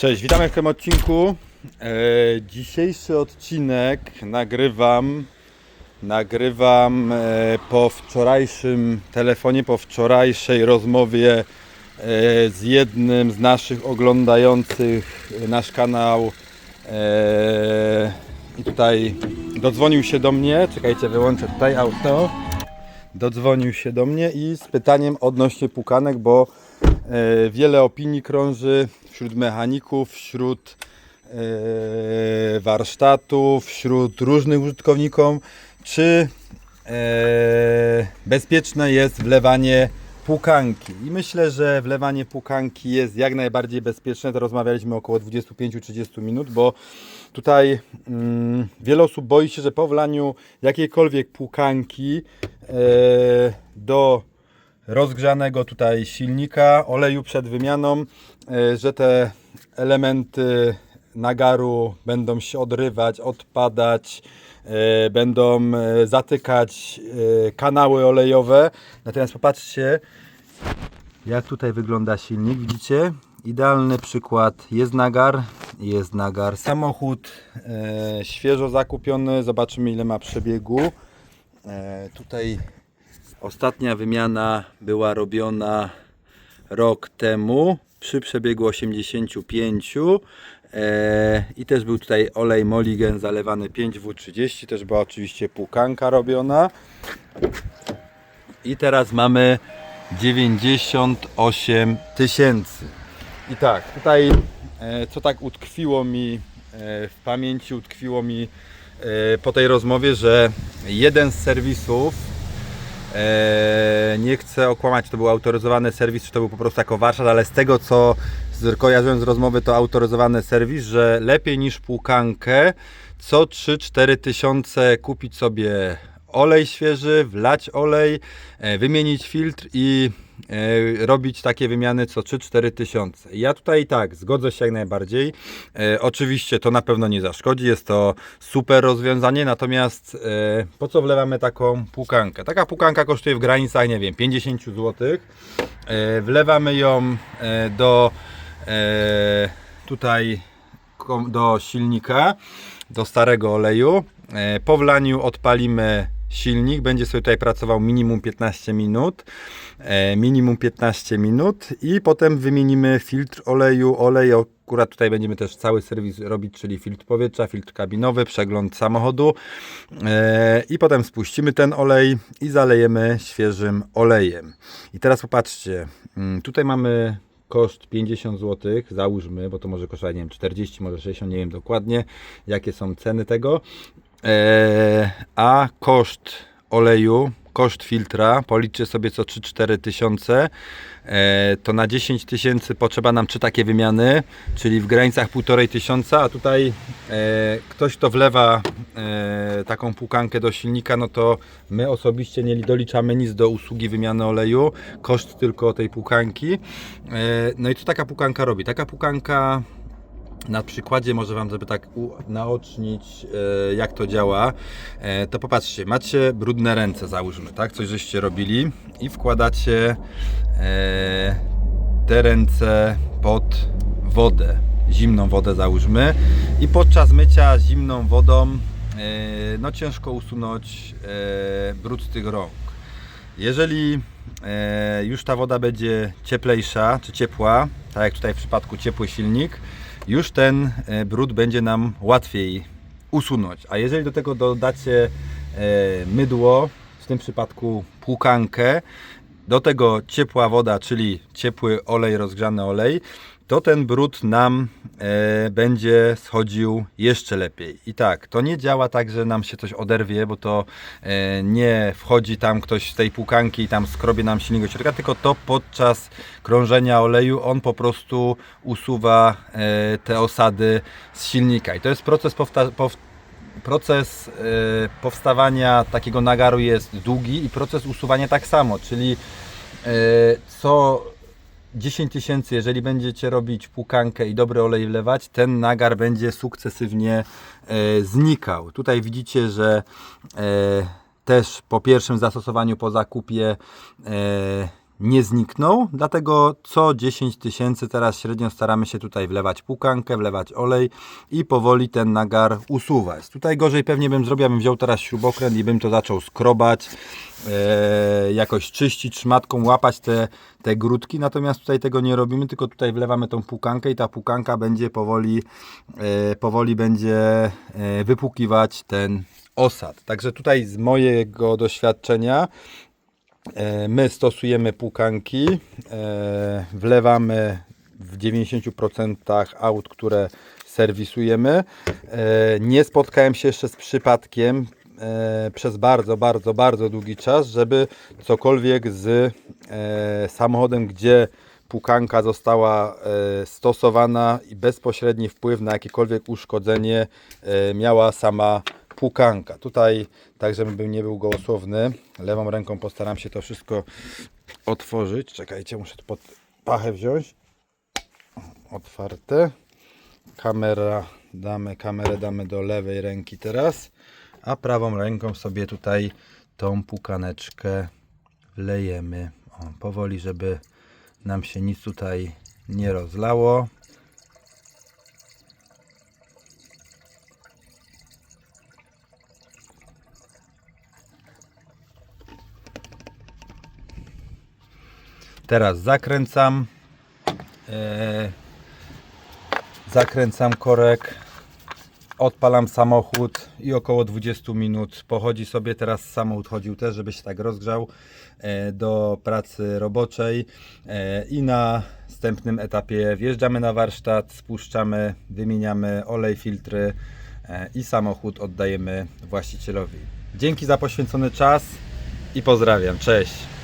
Cześć, witamy w tym odcinku. E, dzisiejszy odcinek nagrywam nagrywam e, po wczorajszym telefonie, po wczorajszej rozmowie e, z jednym z naszych oglądających nasz kanał. E, i tutaj dodzwonił się do mnie, czekajcie wyłączę tutaj auto dodzwonił się do mnie i z pytaniem odnośnie pukanek, bo e, wiele opinii krąży wśród mechaników, wśród e, warsztatów, wśród różnych użytkowników, czy e, bezpieczne jest wlewanie pukanki. I myślę, że wlewanie pukanki jest jak najbardziej bezpieczne. To rozmawialiśmy około 25-30 minut, bo tutaj mm, wiele osób boi się, że po wlaniu jakiejkolwiek pukanki e, do rozgrzanego tutaj silnika, oleju przed wymianą, e, że te elementy nagaru będą się odrywać, odpadać, e, będą e, zatykać e, kanały olejowe. Natomiast popatrzcie, jak tutaj wygląda silnik, widzicie? Idealny przykład, jest nagar, jest nagar. Samochód świeżo zakupiony, zobaczymy ile ma przebiegu. Tutaj ostatnia wymiana była robiona rok temu przy przebiegu 85 e, i też był tutaj olej Moligen zalewany 5W30, też była oczywiście pukanka robiona. I teraz mamy 98 tysięcy. I tak, tutaj e, co tak utkwiło mi e, w pamięci, utkwiło mi e, po tej rozmowie, że jeden z serwisów, e, nie chcę okłamać, czy to był autoryzowany serwis, czy to był po prostu jako warsztat, ale z tego co kojarzyłem z rozmowy, to autoryzowany serwis, że lepiej niż płukankę co 3-4 tysiące kupić sobie olej świeży, wlać olej, e, wymienić filtr i robić takie wymiany co 3-4 tysiące. Ja tutaj tak, zgodzę się jak najbardziej. E, oczywiście to na pewno nie zaszkodzi, jest to super rozwiązanie, natomiast e, po co wlewamy taką płukankę? Taka płukanka kosztuje w granicach, nie wiem, 50 zł. E, wlewamy ją e, do e, tutaj do silnika, do starego oleju. E, Po wlaniu odpalimy silnik, będzie sobie tutaj pracował minimum 15 minut. E, Minimum 15 minut i potem wymienimy filtr oleju, olej. Akurat tutaj będziemy też cały serwis robić, czyli filtr powietrza, filtr kabinowy, przegląd samochodu. E, I potem spuścimy ten olej i zalejemy świeżym olejem. I teraz popatrzcie, mm, tutaj mamy koszt 50 zł, załóżmy, bo to może kosztować, nie wiem, 40, może 60, nie wiem dokładnie, jakie są ceny tego. Eee, a koszt oleju, koszt filtra, policzę sobie co 3-4 tysiące, eee, to na 10 tysięcy potrzeba nam trzy takie wymiany, czyli w granicach 1,5 tysiąca, a tutaj eee, ktoś, kto wlewa taką płukankę do silnika, no to my osobiście nie doliczamy nic do usługi wymiany oleju, koszt tylko tej płukanki. No i co taka płukanka robi? Taka płukanka na przykładzie może Wam, żeby tak naocznić, e, jak to działa, e, to popatrzcie, macie brudne ręce, załóżmy, tak? Coś żeście robili i wkładacie e, te ręce pod wodę, zimną wodę załóżmy i podczas mycia zimną wodą no ciężko usunąć brud z tych rąk. Jeżeli już ta woda będzie cieplejsza czy ciepła, tak jak tutaj w przypadku ciepły silnik, już ten e, brud będzie nam łatwiej usunąć. A jeżeli do tego dodacie e, mydło, w tym przypadku płukankę, do tego ciepła woda, czyli ciepły olej, rozgrzany olej, to ten brud nam e, będzie schodził jeszcze lepiej. I tak, to nie działa tak, że nam się coś oderwie, bo to e, nie wchodzi tam ktoś z tej płukanki i tam skrobie nam silnik do środka, tylko to podczas krążenia oleju on po prostu usuwa e, te osady z silnika. I to jest proces powta- pow- proces e, powstawania takiego nagaru jest długi i proces usuwania tak samo, czyli e, co 10 tysięcy, jeżeli będziecie robić płukankę i dobry olej wlewać, ten nagar będzie sukcesywnie e, znikał. Tutaj widzicie, że e, też po pierwszym zastosowaniu, po zakupie e, nie znikną, dlatego co 10 tysięcy teraz średnio staramy się tutaj wlewać pukankę, wlewać olej i powoli ten nagar usuwać. Tutaj gorzej pewnie bym zrobił, bym wziął teraz śrubokręt i bym to zaczął skrobać, e, jakoś czyścić szmatką, łapać te, te grudki, natomiast tutaj tego nie robimy, tylko tutaj wlewamy tą pukankę i ta pukanka będzie powoli, e, powoli będzie e, wypłukiwać ten osad. Także tutaj z mojego doświadczenia My stosujemy pukanki, e, wlewamy w 90% aut, które serwisujemy. E, Nie spotkałem się jeszcze z przypadkiem e, przez bardzo, bardzo, bardzo długi czas, żeby cokolwiek z e, samochodem, gdzie pukanka została e, stosowana i bezpośredni wpływ na jakiekolwiek uszkodzenie e, miała sama pukanka. Tutaj, tak żebym nie był gołosłowny, lewą ręką postaram się to wszystko otworzyć. Czekajcie, muszę to pod pachę wziąć. Otwarte. Kamera, damy, kamerę damy do lewej ręki teraz, a prawą ręką sobie tutaj tą pukaneczkę wlejemy. O, powoli, żeby nam się nic tutaj nie rozlało. Teraz zakręcam. E, zakręcam korek. Odpalam samochód i około 20 minut pochodzi sobie. Teraz samochód chodził też, żeby się tak rozgrzał e, do pracy roboczej. E, I na następnym etapie wjeżdżamy na warsztat, spuszczamy, wymieniamy olej, filtry i samochód oddajemy właścicielowi. Dzięki za poświęcony czas i pozdrawiam. Cześć.